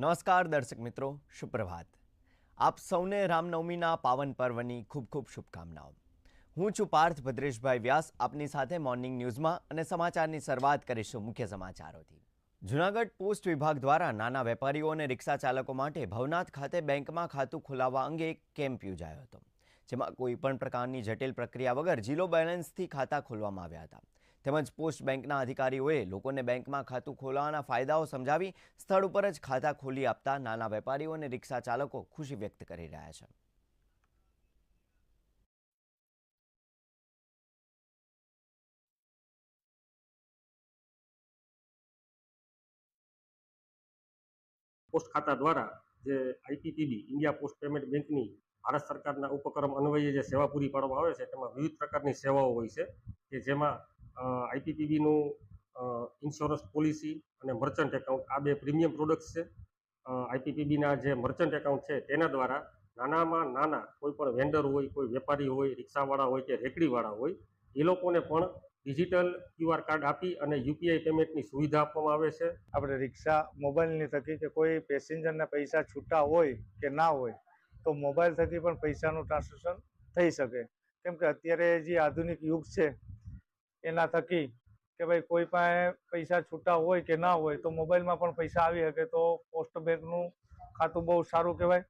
નમસ્કાર દર્શક મિત્રો, સુપ્રભાત. આપ સૌને રામનવમીના પાવન પર્વની ખૂબ ખૂબ શુભકામનાઓ. હું છું પાર્થ ભદ્રેશભાઈ વ્યાસ, આપની સાથે મોર્નિંગ ન્યૂઝમાં અને સમાચારની શરૂઆત કરીશું મુખ્ય સમાચારોથી. જૂનાગઢ પોસ્ટ વિભાગ દ્વારા નાના વેપારીઓ અને રિક્ષા ચાલકો માટે ભવનાથ ખાતે બેંકમાં ખાતું ખોલાવવા અંગે કેમ્પ યોજાયો હતો, જેમાં કોઈપણ પ્રકારની જટિલ પ્રક્રિયા વગર ઝીરો બેલેન્સથી ખાતા ખોલવામાં આવ્યા હતા. તેમજ પોસ્ટ બેંકના અધિકારીઓએ લોકોને બેંકમાં ખાતું ખોલાવવાના ફાયદાઓ સમજાવી સ્થળ ઉપર જ ખાતા ખોલી આપતા નાના વેપારીઓ અને રિક્ષા ચાલકો ખુશી વ્યક્ત કરી રહ્યા છે. પોસ્ટ ખાતા દ્વારા જે આઈપીપીબી ઇન્ડિયા પોસ્ટ પેમેન્ટ બેંકની ભારત સરકારના ઉપક્રમ અન્વયે જે સેવા પૂરી પાડવામાં આવે છે, તેમાં વિવિધ પ્રકારની સેવાઓ હોય છે, કે જેમાં આઈપીપીબીનું ઇન્સ્યોરન્સ પોલિસી અને મર્ચન્ટ એકાઉન્ટ આ બે પ્રીમિયમ પ્રોડક્ટ્સ છે. આઈપીપીબીના જે મર્ચન્ટ એકાઉન્ટ છે, તેના દ્વારા નાનામાં નાના કોઈ પણ વેન્ડર હોય, કોઈ વેપારી હોય, રિક્ષાવાળા હોય કે રેકડીવાળા હોય, એ લોકોને પણ ડિજિટલ ક્યુઆર કાર્ડ આપી અને યુપીઆઈ પેમેન્ટની સુવિધા આપવામાં આવે છે. આપણે રિક્ષા મોબાઈલની થકી કે કોઈ પેસેન્જરને પૈસા છૂટા હોય કે ના હોય, તો મોબાઈલ થકી પણ પૈસાનું ટ્રાન્ઝેક્શન થઈ શકે. કેમ કે અત્યારે જે આધુનિક યુગ છે એના થકી કે ભાઈ કોઈ પાસે પૈસા છૂટા હોય કે ના હોય તો મોબાઈલમાં પણ પૈસા આવી શકે તો પોસ્ટ બેંકનું ખાતું બહુ સારું કહેવાય.